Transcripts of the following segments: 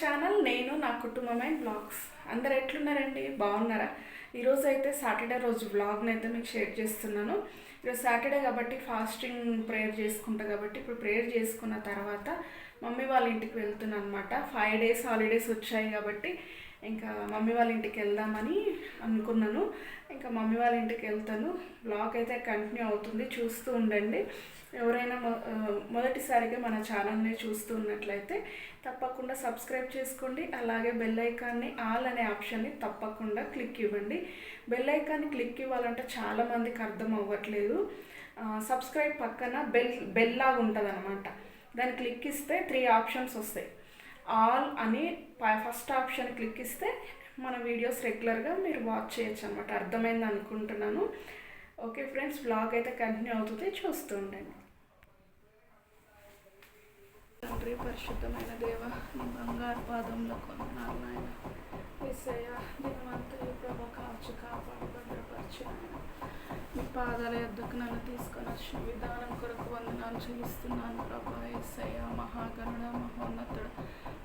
Channel నేను నా కుటుంబం అండ్ బ్లాగ్స్. అందరు ఎట్లున్నారండి? బాగున్నారా? ఈరోజు అయితే సాటర్డే రోజు బ్లాగ్ని అయితే మీకు షేర్ చేస్తున్నాను. ఈరోజు సాటర్డే కాబట్టి ఫాస్టింగ్ ప్రేయర్ చేసుకుంటా కాబట్టి ఇప్పుడు ప్రేయర్ చేసుకున్న తర్వాత మమ్మీ వాళ్ళ ఇంటికి వెళ్తున్నాను అనమాట ఫైవ్ డేస్ హాలిడేస్ వచ్చాయి కాబట్టి ఇంకా మమ్మీ వాళ్ళ ఇంటికి వెళ్దామని అనుకున్నాను. ఇంకా మమ్మీ వాళ్ళ ఇంటికి వెళ్తాను. బ్లాగ్ అయితే కంటిన్యూ అవుతుంది. చూస్తూ ఉండండి. ఎవరైనా మొదటిసారిగా మన ఛానల్ని చూస్తూ ఉన్నట్లయితే తప్పకుండా సబ్స్క్రైబ్ చేసుకోండి. అలాగే బెల్ ఐకాన్ని ఆల్ అనే ఆప్షన్ని తప్పకుండా క్లిక్ ఇవ్వండి. బెల్ ఐకాన్ని క్లిక్ ఇవ్వాలంటే చాలామందికి అర్థం అవ్వట్లేదు. సబ్స్క్రైబ్ పక్కన బెల్ బెల్ లాగా ఉంటుంది అనమాట దాన్ని క్లిక్ ఇస్తే త్రీ ఆప్షన్స్ వస్తాయి. ఆల్ అని ఫస్ట్ ఆప్షన్ క్లిక్ ఇస్తే మన వీడియోస్ రెగ్యులర్గా మీరు వాచ్ చేయొచ్చు అనమాట అర్థమైంది అనుకుంటున్నాను ఓకే ఫ్రెండ్స్ బ్లాగ్ అయితే కంటిన్యూ అవుతుంది. చూస్తుండండి తండ్రి పరిశుద్ధమైన దేవ నీ బంగారు పాదంలో కొన్నాను నాయన. విసయ దినవంతా ఈ ప్రభ కాచి కాపాడు భద్రపరిచి నాయన మీ పాదాల యొద్దకు నన్ను తీసుకొని వచ్చిన విధానం కొరకు వందనాలు చెల్లిస్తున్నాను ప్రభా. ఏసయ్య మహాగరుడ మహోన్నతుడ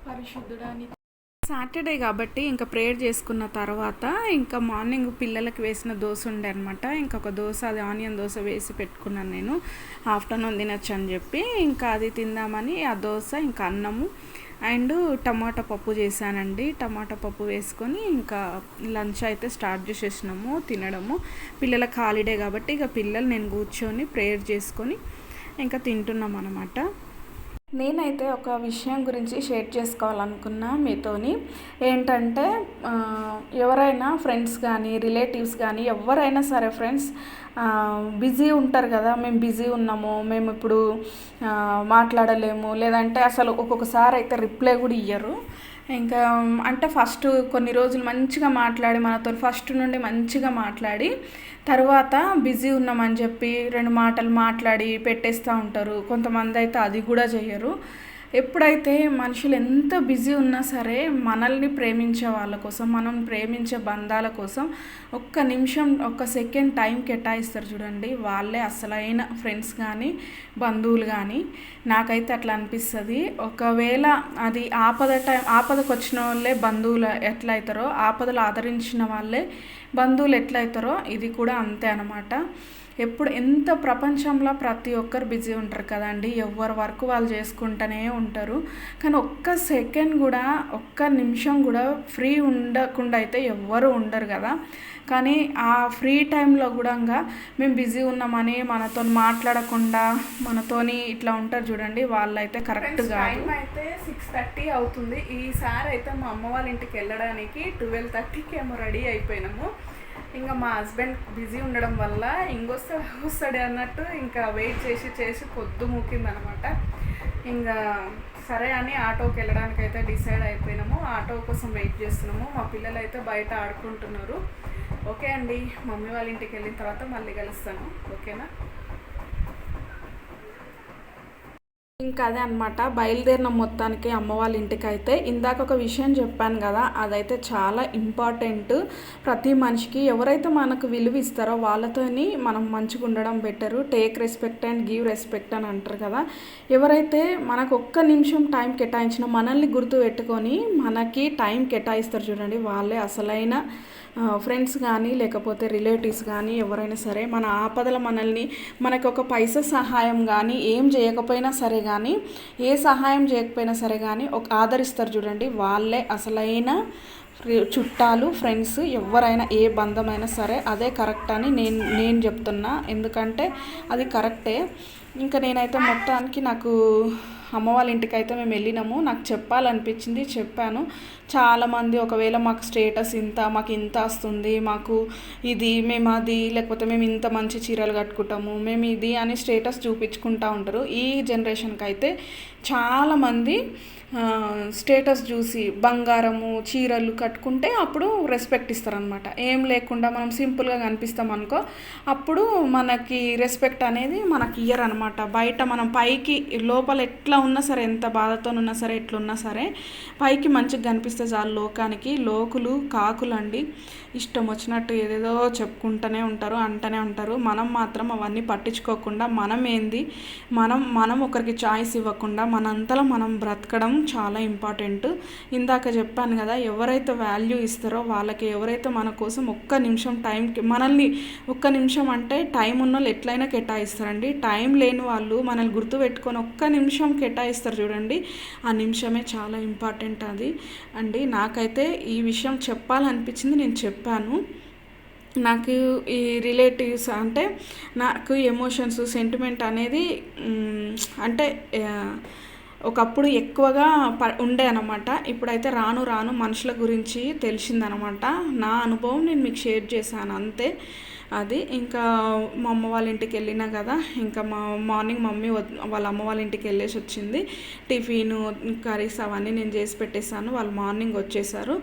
పరిశుద్ధుడా నీ సాటర్డే కాబట్టి ఇంకా ప్రేయర్ చేసుకున్న తర్వాత ఇంకా మార్నింగ్ పిల్లలకి వేసిన దోశ ఉండే అనమాట ఇంకొక దోశ అది ఆనియన్ దోశ వేసి పెట్టుకున్నాను నేను. ఆఫ్టర్నూన్ తినొచ్చు అని చెప్పి ఇంకా అది తిందామని ఆ దోశ ఇంకా అన్నము అండ్ టమాటా పప్పు చేశానండి. టమాటా పప్పు వేసుకొని ఇంకా లంచ్ అయితే స్టార్ట్ చేసేసినాము తినడము. పిల్లలకు హాలిడే కాబట్టి ఇక పిల్లలు నేను కూర్చొని ప్రేయర్ చేసుకొని ఇంకా తింటున్నాం అనమాట నేనైతే ఒక విషయం గురించి షేర్ చేసుకోవాలనుకున్నా మీతోని. ఏంటంటే ఎవరైనా ఫ్రెండ్స్ కానీ రిలేటివ్స్ కానీ ఎవరైనా సరే ఫ్రెండ్స్ బిజీ ఉంటారు కదా మేము బిజీ ఉన్నాము మేము ఇప్పుడు మాట్లాడలేము లేదంటే అసలు ఒక్కొక్కసారి అయితే రిప్లై కూడా ఇయ్యరు. ఇంకా అంటే ఫస్ట్ కొన్ని రోజులు మంచిగా మాట్లాడి మనతో ఫస్ట్ నుండి మంచిగా మాట్లాడి తర్వాత బిజీ ఉన్నామని చెప్పి రెండు మాటలు మాట్లాడి పెట్టేస్తూ ఉంటారు. కొంతమంది అయితే అది కూడా చెయ్యరు. ఎప్పుడైతే మనుషులు ఎంత బిజీ ఉన్నా సరే మనల్ని ప్రేమించే వాళ్ళ కోసం మనం ప్రేమించే బంధాల కోసం ఒక్క నిమిషం ఒక్క సెకండ్ టైం కేటాయిస్తారు చూడండి. వాళ్ళే అసలైన ఫ్రెండ్స్ కానీ బంధువులు కానీ. నాకైతే అట్లా అనిపిస్తుంది. ఒకవేళ అది ఆపద టైం ఆపదకు వచ్చిన వాళ్ళే బంధువులు ఎట్లా అవుతారో ఆపదలు ఆదరించిన వాళ్ళే బంధువులు ఎట్లయితారో అవుతారో ఇది కూడా అంతే అనమాట ఎప్పుడు ఎంత ప్రపంచంలో ప్రతి ఒక్కరు బిజీ ఉంటారు కదండి ఎవరి వర్క్ వాళ్ళు చేసుకుంటూనే ఉంటారు. కానీ ఒక్క సెకండ్ కూడా ఒక్క నిమిషం కూడా ఫ్రీ ఉండకుండా అయితే ఎవ్వరు ఉండరు కదా. కానీ ఆ ఫ్రీ టైంలో కూడా మేము బిజీ ఉన్నామని మనతో మాట్లాడకుండా మనతోని ఇట్లా ఉంటారు చూడండి వాళ్ళైతే కరెక్ట్ కాదు. టైం అయితే సిక్స్ థర్టీ అవుతుంది. ఈసారి అయితే మా అమ్మ వాళ్ళ ఇంటికి వెళ్ళడానికి ట్వెల్వ్ థర్టీకి ఏమో రెడీ అయిపోయినాము. ఇంకా మా హస్బెండ్ బిజీ ఉండడం వల్ల ఇంకొస్తే వస్తాడే అన్నట్టు ఇంకా వెయిట్ చేసి చేసి పొద్దు మూకింది అనమాట ఇంకా సరే అని ఆటోకి వెళ్ళడానికి అయితే డిసైడ్ అయిపోయినాము. ఆటో కోసం వెయిట్ చేస్తున్నాము. మా పిల్లలు అయితే బయట ఆడుకుంటున్నారు. ఓకే అండి. మమ్మీ వాళ్ళ ఇంటికి వెళ్ళిన తర్వాత మళ్ళీ కలుస్తాను. ఓకేనా? ఇంకా అదే అనమాట బయలుదేరిన మొత్తానికి అమ్మ వాళ్ళ ఇంటికి అయితే ఇందాక ఒక విషయం చెప్పాను కదా అదైతే చాలా ఇంపార్టెంట్. ప్రతి మనిషికి ఎవరైతే మనకు విలువ ఇస్తారో వాళ్ళతోని మనం మంచిగా ఉండడం better. Take respect and give respect అని అంటారు కదా. ఎవరైతే మనకు ఒక్క నిమిషం టైం కేటాయించిన మనల్ని గుర్తు పెట్టుకొని మనకి టైం కేటాయిస్తారు చూడండి వాళ్ళే అసలైన ఫ్రెండ్స్ కానీ లేకపోతే రిలేటివ్స్ కానీ ఎవరైనా సరే మన ఆపదల మనల్ని మనకు ఒక పైస సహాయం కానీ ఏం చేయకపోయినా సరే కానీ ఏ సహాయం చేయకపోయినా సరే కానీ ఒక ఆదరిస్తారు చూడండి. వాళ్ళే అసలైన చుట్టాలు ఫ్రెండ్స్ ఎవరైనా ఏ బంధమైనా సరే అదే కరెక్ట్ అని నేను నేను చెప్తున్నా. ఎందుకంటే అది కరెక్టే ఇంకా నేనైతే మొత్తానికి నాకు అమ్మ వాళ్ళ ఇంటికి అయితే మేము వెళ్ళినాము. నాకు చెప్పాలనిపించింది చెప్పాను. చాలామంది ఒకవేళ మాకు స్టేటస్ ఇంత మాకు ఇంత వస్తుంది మాకు ఇది మేము అది లేకపోతే మేము ఇంత మంచి చీరలు కట్టుకుంటాము మేము ఇది అని స్టేటస్ చూపించుకుంటూ ఉంటారు. ఈ జనరేషన్కి అయితే చాలామంది స్టేటస్ చూసి బంగారము చీరలు కట్టుకుంటే అప్పుడు రెస్పెక్ట్ ఇస్తారనమాట ఏం లేకుండా మనం సింపుల్గా కనిపిస్తాం అనుకో అప్పుడు మనకి రెస్పెక్ట్ అనేది మనకి ఇయ్యరనమాట బయట మనం పైకి లోపల ఎట్లా ఉన్నా సరే ఎంత బాధతోనున్నా సరే ఎట్లున్నా సరే పైకి మంచిగా కనిపిస్తే చాలు లోకానికి. లోకులు కాకులు అండి ఇష్టం వచ్చినట్టు ఏదేదో చెప్పుకుంటూనే ఉంటారు అంటూనే ఉంటారు. మనం మాత్రం అవన్నీ పట్టించుకోకుండా మనం ఏంది? మనం మనం ఒకరికి చాయిస్ ఇవ్వకుండా మనంతలో మనం బ్రతకడం చాలా ఇంపార్టెంట్. ఇందాక చెప్పాను కదా ఎవరైతే వాల్యూ ఇస్తారో వాళ్ళకి ఎవరైతే మన కోసం ఒక్క నిమిషం టైంకి మనల్ని ఒక్క నిమిషం అంటే టైం ఉన్న వాళ్ళు ఎట్లయినా కేటాయిస్తారండి. టైం లేని వాళ్ళు మనల్ని గుర్తుపెట్టుకొని ఒక్క నిమిషం కేటాయిస్తారు చూడండి. ఆ నిమిషమే చాలా ఇంపార్టెంట్ అది. అండి నాకైతే ఈ విషయం చెప్పాలనిపించింది నేను చెప్పాను. నాకు ఈ రిలేటివ్స్ అంటే నాకు ఎమోషన్స్ సెంటిమెంట్ అనేది అంటే ఒకప్పుడు ఎక్కువగా ప ఉండే అనమాట ఇప్పుడైతే రాను రాను మనుషుల గురించి తెలిసిందనమాట నా అనుభవం నేను మీకు షేర్ చేశాను అంతే. అది ఇంకా మా అమ్మ వాళ్ళ ఇంటికి వెళ్ళినా కదా ఇంకా మా మార్నింగ్ మమ్మీ వాళ్ళ అమ్మ వాళ్ళ ఇంటికి వెళ్ళేసి వచ్చింది. టిఫిన్ కర్రీస్ అవన్నీ నేను చేసి పెట్టేశాను. వాళ్ళు మార్నింగ్ వచ్చేసారు.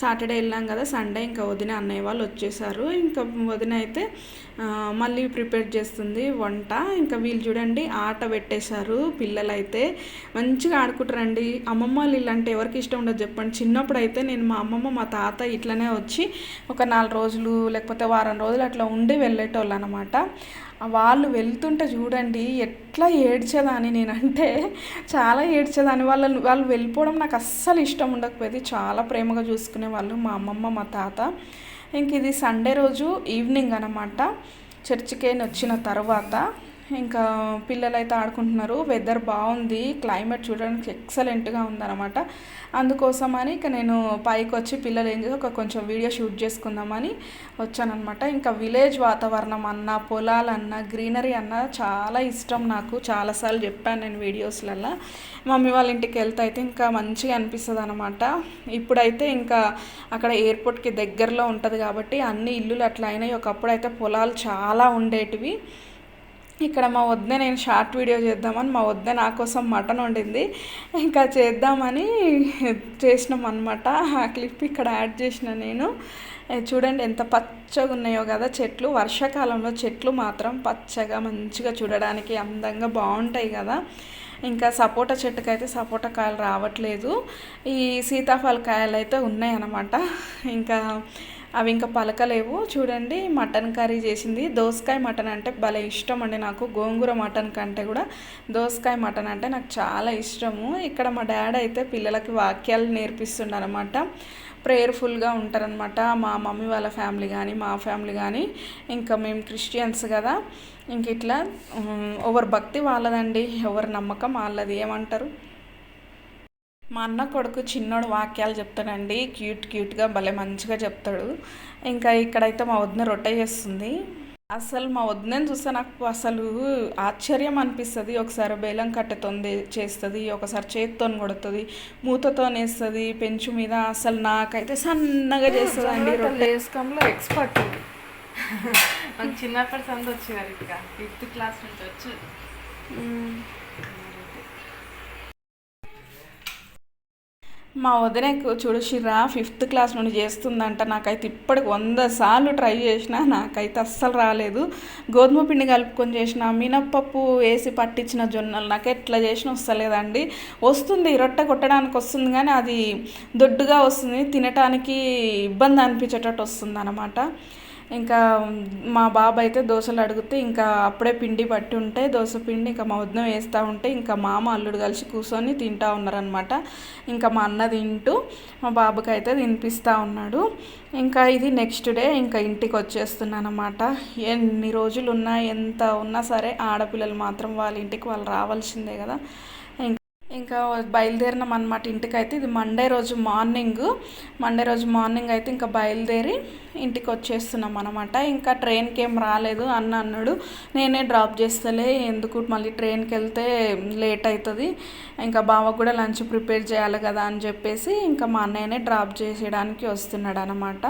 సాటర్డే వెళ్ళాం కదా సండే ఇంకా వదిన అన్నయ్య వాళ్ళు వచ్చేసారు. ఇంకా వదిన అయితే మళ్ళీ ప్రిపేర్ చేస్తుంది వంట. ఇంకా వీళ్ళు చూడండి ఆట పెట్టేశారు పిల్లలు అయితే మంచిగా ఆడుకుంటారండి. అమ్మమ్మ వాళ్ళు ఇలాంటి అంటే ఎవరికి ఇష్టం ఉండదు చెప్పండి. చిన్నప్పుడు అయితే నేను మా అమ్మమ్మ మా తాత ఇట్లనే వచ్చి ఒక నాలుగు రోజులు లేకపోతే వారం రోజులు అట్లా ఉండి వెళ్ళేటోళ్ళు అనమాట వాళ్ళు వెళ్తుంటే చూడండి ఎట్లా ఏడ్చేదాన్ని నేనంటే చాలా ఏడ్చేదాన్ని. వాళ్ళని వాళ్ళు వెళ్ళిపోవడం నాకు అస్సలు ఇష్టం ఉండకపోయేది. చాలా ప్రేమగా చూసుకునే వాళ్ళు మా అమ్మమ్మ మా తాత. ఇంక ఇది సండే రోజు ఈవినింగ్ అనమాట. చర్చికి వచ్చిన తర్వాత ఇంకా పిల్లలు అయితే ఆడుకుంటున్నారు. వెదర్ బాగుంది. క్లైమేట్ చూడడానికి ఎక్సలెంట్గా ఉందన్నమాట. అందుకోసమని ఇక నేను పైకి వచ్చి పిల్లలు ఏం చేసి ఒక కొంచెం వీడియో షూట్ చేసుకుందామని వచ్చానమాట ఇంకా విలేజ్ వాతావరణం అన్న పొలాలన్న గ్రీనరీ అన్న చాలా ఇష్టం నాకు. చాలాసార్లు చెప్పాను నేను వీడియోస్లలో మమ్మీ వాళ్ళ ఇంటికి వెళ్తే అయితే ఇంకా మంచిగా అనిపిస్తుంది అనమాట ఇప్పుడైతే ఇంకా అక్కడ ఎయిర్పోర్ట్కి దగ్గరలో ఉంటుంది కాబట్టి అన్ని ఇల్లులు అట్లా అయినాయి. ఒకప్పుడు అయితే పొలాలు చాలా ఉండేటివి. ఇక్కడ మా వద్ద నేను షార్ట్ వీడియో చేద్దామని మా వద్ద నా కోసం మటన్ వండింది. ఇంకా చేద్దామని చేసినాం అనమాట ఆ క్లిప్ ఇక్కడ యాడ్ చేసిన నేను. చూడండి ఎంత పచ్చగా ఉన్నాయో కదా చెట్లు. వర్షాకాలంలో చెట్లు మాత్రం పచ్చగా మంచిగా చూడడానికి అందంగా బాగుంటాయి కదా. ఇంకా సపోటా చెట్టుకైతే సపోటా కాయలు రావట్లేదు. ఈ సీతాఫల కాయలు అయితే ఉన్నాయన్నమాట. ఇంకా అవి ఇంకా పలకలేవు. చూడండి మటన్ కర్రీ చేసింది. దోసకాయ మటన్ అంటే భలే ఇష్టం అండి నాకు. గోంగూర మటన్ కంటే కూడా దోసకాయ మటన్ అంటే నాకు చాలా ఇష్టము. ఇక్కడ మా డాడీ అయితే పిల్లలకి వాక్యాలు నేర్పిస్తుండనమాట. ప్రేయర్ఫుల్గా ఉంటారనమాట. మా మమ్మీ వాళ్ళ ఫ్యామిలీ కానీ మా ఫ్యామిలీ కానీ. ఇంకా మేము క్రిస్టియన్స్ కదా. ఇంక ఇట్లా ఎవరి భక్తి వాళ్ళదండి. ఎవరి నమ్మకం వాళ్ళది. ఏమంటారు? మా అన్న కొడుకు చిన్నోడు వాక్యాలు చెప్తాడండి. క్యూట్ క్యూట్గా భలే మంచిగా చెప్తాడు. ఇంకా ఇక్కడైతే మా వదిన రొట్టె చేస్తుంది. అసలు మా వదినని చూస్తే నాకు అసలు ఆశ్చర్యం అనిపిస్తుంది. ఒకసారి బేలం కట్టెతో చేస్తుంది ఒకసారి చేతితో కొడుతుంది మూతతో వేస్తుంది పెంచు మీద అసలు నాకైతే సన్నగా చేస్తుంది అండి రొట్టె. వేసుకంలో ఎక్స్పర్ట్ చిన్నప్పటి సంది వచ్చేవారు ఇక. ఫిఫ్త్ క్లాస్ నుంచి వచ్చి. మా వదినకు చూడుషిరా ఫిఫ్త్ క్లాస్ నుండి చేస్తుందంట. నాకైతే ఇప్పటికి వంద సార్లు ట్రై చేసిన నాకైతే అస్సలు రాలేదు. గోధుమ పిండి కలుపుకొని చేసిన మినప్పప్పు వేసి పట్టించిన జొన్నలు నాకు ఎట్లా చేసినా వస్తలేదండి. వస్తుంది రొట్టె కొట్టడానికి వస్తుంది కానీ అది దొడ్డుగా వస్తుంది తినటానికి ఇబ్బంది అనిపించేటట్టు వస్తుంది అనమాట ఇంకా మా బాబు అయితే దోశలు అడిగితే ఇంకా అప్పుడే పిండి పట్టి ఉంటే దోశ పిండి ఇంకా మా వదిన వేస్తూ ఉంటే ఇంకా మామ అల్లుడు కలిసి కూర్చొని తింటూ ఉన్నారనమాట ఇంకా మా అన్న తింటూ మా బాబుకి అయితే తినిపిస్తూ ఉన్నాడు. ఇంకా ఇది నెక్స్ట్ డే ఇంకా ఇంటికి వచ్చేస్తున్నాను అనమాట ఎన్ని రోజులు ఉన్నా ఎంత ఉన్నా సరే ఆడపిల్లలు మాత్రం వాళ్ళ ఇంటికి వాళ్ళు రావాల్సిందే కదా. ఇంకా బయలుదేరినాం అనమాట ఇంటికి అయితే ఇది మండే రోజు మార్నింగ్ మండే రోజు మార్నింగ్ అయితే ఇంకా బయలుదేరి ఇంటికి వచ్చేస్తున్నాం అనమాట ఇంకా ట్రైన్కి ఏం రాలేదు అన్న అన్నాడు. నేనే డ్రాప్ చేస్తలే ఎందుకు మళ్ళీ ట్రైన్కి వెళ్తే లేట్ అవుతుంది ఇంకా బావకు కూడా లంచ్ ప్రిపేర్ చేయాలి కదా అని చెప్పేసి ఇంకా మా అన్నయ్యనే డ్రాప్ చేసేయడానికి వస్తున్నాడు అనమాట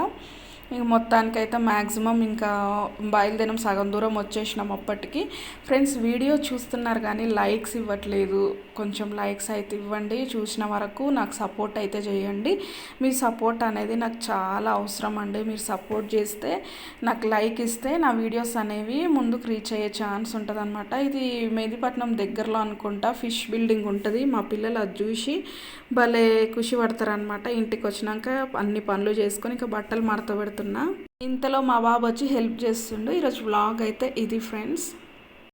ఇంక మొత్తానికైతే మ్యాక్సిమం ఇంకా బయలుదేరం సగం దూరం వచ్చేసినాం అప్పటికి. ఫ్రెండ్స్ వీడియో చూస్తున్నారు కానీ లైక్స్ ఇవ్వట్లేదు. కొంచెం లైక్స్ అయితే ఇవ్వండి చూసిన వరకు నాకు సపోర్ట్ అయితే చేయండి. మీ సపోర్ట్ అనేది నాకు చాలా అవసరం అండి. మీరు సపోర్ట్ చేస్తే నాకు లైక్ ఇస్తే నా వీడియోస్ అనేవి ముందుకు రీచ్ అయ్యే ఛాన్స్ ఉంటుంది అనమాట ఇది మెహదీపట్నం దగ్గరలో అనుకుంటా ఫిష్ బిల్డింగ్ ఉంటుంది. మా పిల్లలు అది చూసి భలే ఖుషి పడతారనమాట ఇంటికి వచ్చినాక అన్ని పనులు చేసుకొని ఇంకా బట్టలు మడత పెడతారు. పెడుతున్నా ఇంతలో మా బాబు వచ్చి హెల్ప్ చేస్తుండు. ఈరోజు వ్లాగ్ అయితే ఇది ఫ్రెండ్స్.